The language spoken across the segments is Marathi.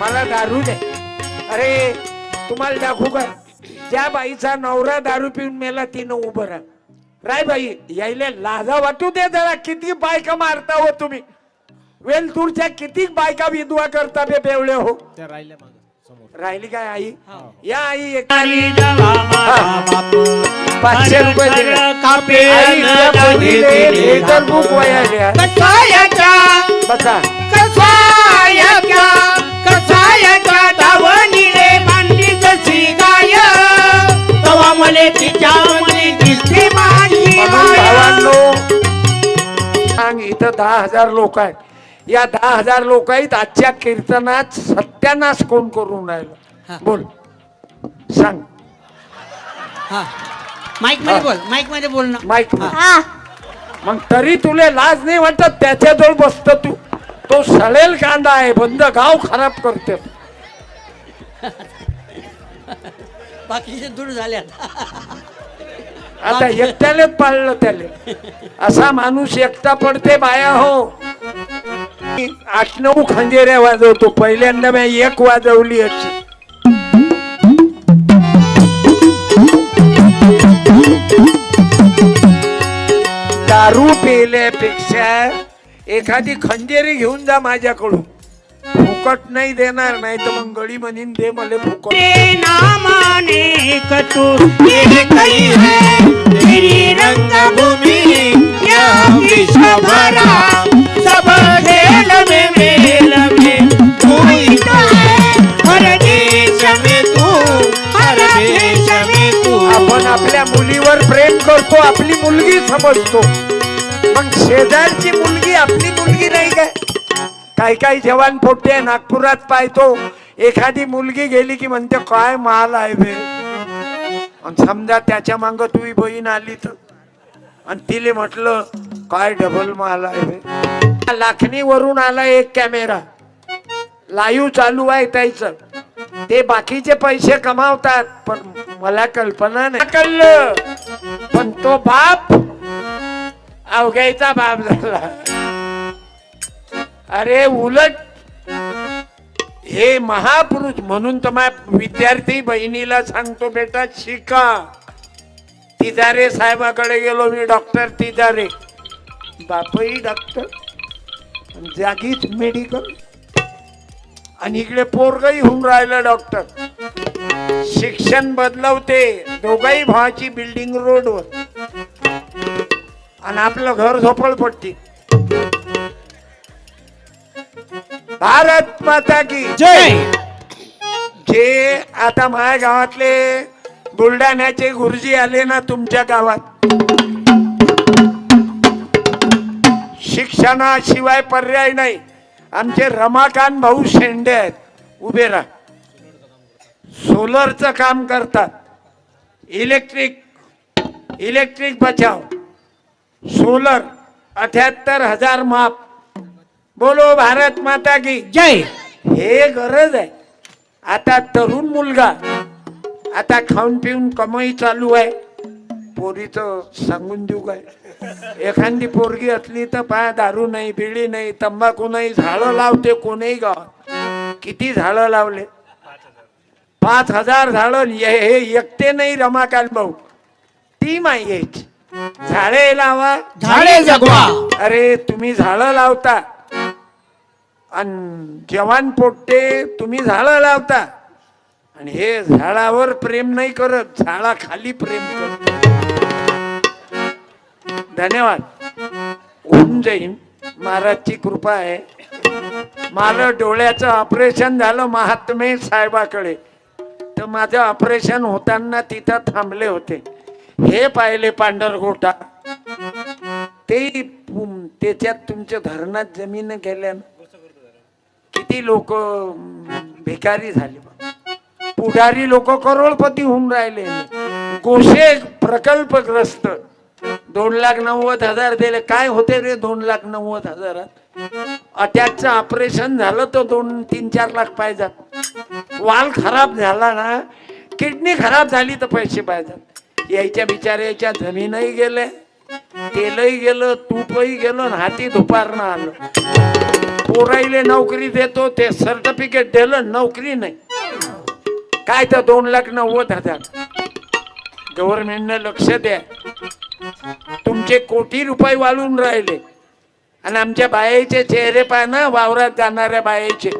मला दारू दे. अरे तुम्हाला दाखवू का? ज्या बाईचा नवरा दारू पिऊन मेला तिनं उभं राहा. राय बाई यायले लाजा वाटू दे जरा. किती बायका मारता हो तुम्ही. वेलतूरच्या किती बायका विधवा करता बे बेवळे हो. त्या राहिल्या मागं समोर. राहिली काय आई? या आई एक पाचशे रुपये दिले. वया बसा. कसायाच्या कसायाच्या धावणीले मांडली जशी गाय. तवा मले तिच्या मने दिसते माझी म्हणून माय. भावांनो सांग इथं दहा हजार लोक आहेत. या दहा हजार लोक आहेत आजच्या कीर्तनात सत्यानाश कोण करून राहिलं? बोल. सांग. हा. माईकमध्ये बोल माईकमध्ये बोल ना. माईक हा. मग तरी तुले लाज नाही वाटत त्याच्याजवळ बसत तू. तो सळेल कांदा आहे बंद गाव खराब करते. बाकीचे दूर झाल्या आता. एकट्यालेच पाळलं त्याले. असा माणूस एकटा पडते बाया हो. आठ नऊ खंजेऱ्या वाजवतो. पहिल्यांदा मी एक वाजवली अशी दारू पेल्यापेक्षा एखादी खंजेरी घेऊन जा माझ्याकडून. फुकट नाही देणार नाही तर मग गडी म्हणीन दे मला फुकट. तेरे नामाने कटु ये कही है तेरी रंगभूमि या विश्व भरा सब खेल में मेल में तू ही तो है. हर देश में तू हर देश में तू. आपण आपल्या मुलीवर प्रेम करतो आपली मुलगी समजतो. मग शेजारची मुलगी आपली मुलगी नाही काय? काही काही जवान पोट्टे नागपुरात पाहतो. एखादी मुलगी गेली की म्हणते काय माल आहे बे? समजा त्याच्या मांग तुम्ही बहीण आली तर? आणि तिले म्हटलं काय डबल माल आहे बे? लाखणीवरून आला एक कॅमेरा. लाईव्ह चालू आहे त्याच. ते बाकीचे पैसे कमावतात पण मला कल्पना नाही. कळलं. पण तो बाप अवघ्याचा बाप झाला. अरे उलट हे महापुरुष म्हणून तर माझ्या विद्यार्थी बहिणीला सांगतो बेटा शिका. तिजारे साहेबाकडे गेलो मी डॉक्टर तिजारे. बापही डॉक्टर जागीच मेडिकल. आणि इकडे पोरगही होऊन राहिलं डॉक्टर. शिक्षण बदलवते दोघाही भावाची बिल्डिंग रोडवर. आणि आपलं घर झोपडपट्टी. भारत माता की जय. जे आता माझ्या गावातले बुलढाण्याचे गुरुजी आले ना तुमच्या गावात शिक्षणाशिवाय पर्याय नाही. आमचे रमाकांत भाऊ शेंडे आहेत उभे राहा. सोलरचं काम करतात. इलेक्ट्रिक इलेक्ट्रिक बचाव. सोलर अठ्याहत्तर हजार माप. बोलो भारत माता की जय. हे गरज आहे. आता तरुण मुलगा आता खाऊन पिऊन कमाई चालू आहे. पोरीचं सांगून देऊ काय? एखादी पोरगी असली तर पाय दारू नाही बिडी नाही तंबाखू नाही झाडं लावते कोणीही गावात. किती झाडं लावले? पाच हजार झाडं हे हे एकटे नाही रमाकांत भाऊ. आहे यायची. झाडे लावा. झाडे जगवा. अरे तुम्ही झाडं लावता. आणि जवान पोट्टे तुम्ही झाडं लावता. आणि हे झाडावर प्रेम नाही करत झाडाखाली प्रेम करत. धन्यवाद. होऊन जाईन महाराजची कृपा आहे. मला डोळ्याचं ऑपरेशन झालं महात्मे साहेबाकडे. तर माझं ऑपरेशन होताना तिथं थांबले होते. हे पाहिले पांढरगोटा. ते त्याच्यात तुमच्या धरणात जमीन गेल्यानं किती लोक भिकारी झाले पुढारी लोक करोडपती होऊन राहिले. गोशे प्रकल्पग्रस्त. दोन लाख नव्वद हजार दिले. काय होते रे दोन लाख नव्वद हजारात? अटॅकचं ऑपरेशन झालं तर दोन तीन चार लाख पाहिजात वाल खराब झाला ना किडनी खराब झाली तर पैसे पाहिजात यायच्या बिचाऱ्याच्या जमीनही गेले तेलही गेलं तूपही गेलं हाती दुपारनं आलं. पोराईले नोकरी देतो ते सर्टिफिकेट दिलं नोकरी नाही. काय तर दोन लाख नव्वद हजार. गव्हर्नमेंटनं लक्ष द्या. तुमचे कोटी रुपये वाळून राहिले. आणि आमच्या बायाचे चेहरे पहा ना वावरात जाणाऱ्या बायाचे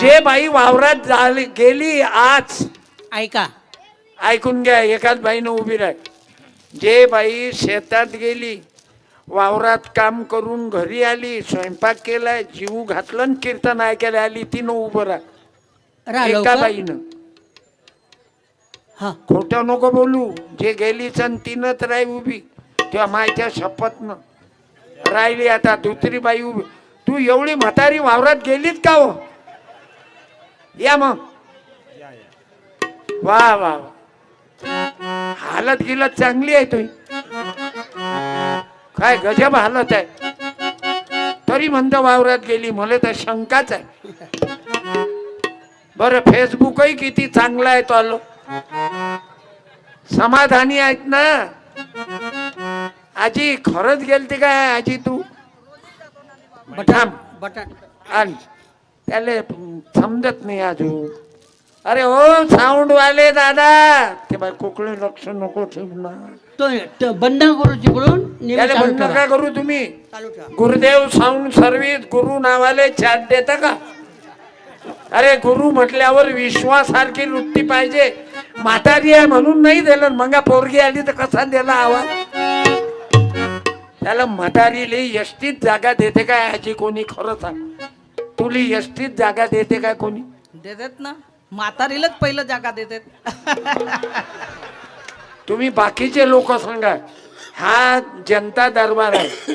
जे बाई वावरात झाली गेली आज. ऐका. ऐकून घ्या एकाच बाईनं उभी राह जे बाई शेतात गेली वावरात काम करून घरी आली स्वयंपाक केलाय जीव घातलं आणि कीर्तन ऐकायला आली तिनं उभं राह. राहा एका. बाईनं. हा. खोटं नको बोलू जे गेलीच आणि तिनंच राही उभी तेव्हा मायच्या शपथनं. राहिली आता दुसरी बाई उभी. तू एवढी म्हातारी वावरात गेलीत का हो? या मग. वा वा वा. हालत गिलत चांगली आहे तुझी. काय गजब हालत आहे. तरी म्हणतो वावरात गेली मला तर शंकाच आहे. बरं फेसबुकही किती चांगलं आहे तो आलो. समाधानी आहेत ना. आजी खरंच गेलती काय आजी तू? बटाट आण. त्याले समजत नाही अजून. अरे ओ साऊंड वाले दादा. ते बाय कोकळे लक्ष नको ठेवू ना. तो बंद करू तिकडून नेहमी त्याला चालू बंद ठेवा. नका करू तुम्ही? चालू ठेवा. गुरुदेव साऊंड सर्व्हिस गुरु नावाले चॅट देता का? अरे गुरु म्हटल्यावर विश्वासारखी वृत्ती पाहिजे. म्हातारी आहे म्हणून नाही दिलं. मग पोरगी आली तर कसा दिला आवाज त्याला म्हातारीले यष्टीत जागा देते काय ह्याची कोणी? खरं सांग. तुली यष्टीत जागा देते काय कोणी? देतात ना. म्हातारीलाच पहिलं जागा देतात. तुम्ही बाकीचे लोक सांगा. हा जनता दरबार आहे.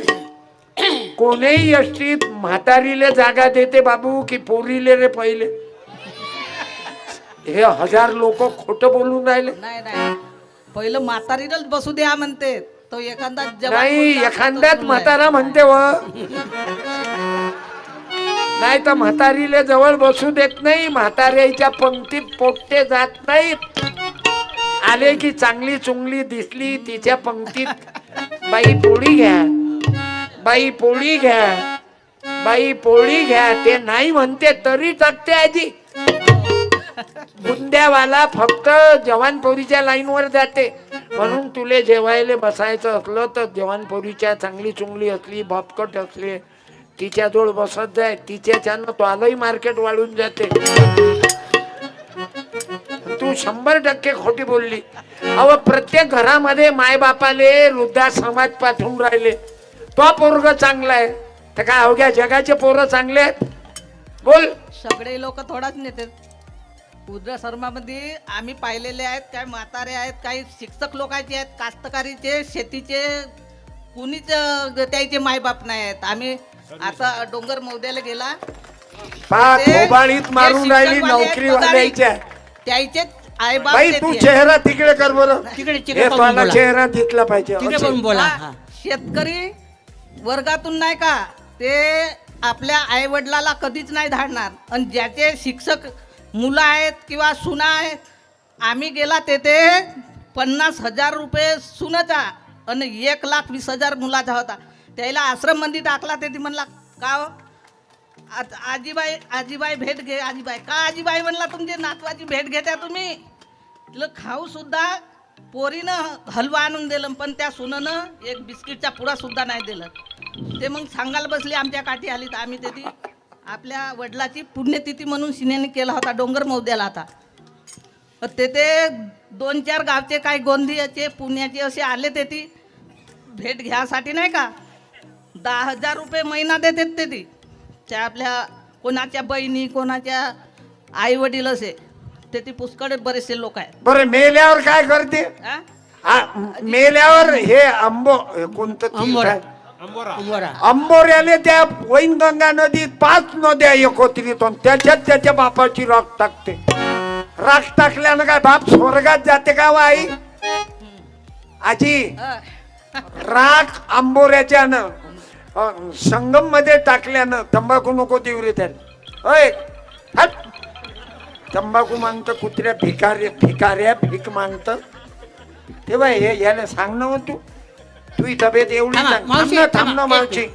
कोणीही यष्टीत म्हातारीले जागा देते बाबू की पोरीले रे पहिले? हे हजार लोक खोट बोलून राहिले. नाही नाही. पहिलं म्हातारीलाच बसू द्या म्हणते. तो एखादा नाही सुनलाय. म्हातारा म्हणते व नाही तर म्हातारीले जवळ बसू देत नाही म्हाताऱ्याच्या पंक्तीत पोट्टे जात नाहीत. आले की चांगली चुंगली दिसली तिच्या पंक्तीत बाई पोळी घ्या. बाई पोळी घ्या. बाई पोळी घ्या. ते नाही म्हणते तरी टाकते आजी. बुंद्यावाला फक्त जवानपोरीच्या लाईनवर जाते. म्हणून तुले जेवायला बसायचं असलं तर जवानपोरीच्या चांगली चुंगली असली भपकट असली तिच्याजवळ बसत जाय. तिच्याच्यानं तो आलंही मार्केट वाढून जाते. शंभर टक्के खोटी बोलली. अव प्रत्येक घरामध्ये मायबापाले वृद्धाश्रमात पाठवून राहिले. तो पोरग चांगला आहे. तर काय अवघ्या जगाचे पोरं चांगले आहेत? बोल. सगळे लोक थोडाच नेतात उद्र शर्मामध्ये आम्ही पाहिलेले आहेत काय म्हातारे आहेत काही शिक्षक लोकांचे आहेत कास्तकारीचे शेतीचे कुणीच त्याचे मायबाप नाही आहेत. आम्ही आता डोंगर मौद्याला गेला. ते- मारून राहिली आहेत, नोकरी पगारी, वाल्याच्या आईबाप बाई तू. चेहरा तिकडे कर बरं तिकडे बोला. चेहरा दिसला पाहिजे तिकडे बोला हा, हा. शेतकरी वर्गातून नाही का ते आपल्या आई वडिलाला कधीच नाही धाडणार आणि ज्याचे शिक्षक मुलं आहेत किंवा सुना आहेत आम्ही गेला तेथे पन्नास हजार रुपये सुनाचा आणि एक लाख वीस हजार मुलाचा होता त्याला आश्रम मंदी टाकला ते ती म्हणला का हो? आज आजीबाई आजीबाई भेट घे आजीबाई. का आजीबाई म्हणला तुमची नातवाची भेट घेत्या तुम्ही? तिला खाऊ सुद्धा पोरीनं हलवा आणून दिलं पण त्या सुननं एक बिस्किटचा पुडा सुद्धा नाही दिलं. ते मग सांगायला बसली आमच्या काठी आली तर आम्ही ते आपल्या वडिलाची पुण्यतिथी म्हणून सिनेने केला होता डोंगर मौद्याला आता. तेथे दोन चार गावचे काही गोंदियाचे पुण्याचे असे आले ते ती. भेट घ्यासाठी नाही का? दहा हजार रुपये महिना देतात ते ती. त्या आपल्या कोणाच्या बहिणी कोणाच्या आई वडील असे ते ती पुष्कळ बरेचसे लोक आहेत. बरं मेल्यावर काय करते? हा? आ, मेल्यावर हे आंबो हे कोणतं तीर्थ आंबोरा. आहे? आंबोऱ्याले त्या वैनगंगा नदीत पाच नद्या एकत्रित होऊन त्याच्यात त्याच्या बापाची राख टाकते. राख टाकल्यानं काय बाप स्वर्गात जाते का व आई आजी राख आंबोऱ्याच्या संगममध्ये टाकल्यानं तंबाखू नको देऊ त्याला. हट. तंबाखू मागतं कुत्र्या भिकाऱ्या भिकाऱ्या भीक मागतं तेव्हा हे याला सांग ना हो तू. तुझी तब्येत एवढी थांबा, चांग- थांब मावशी.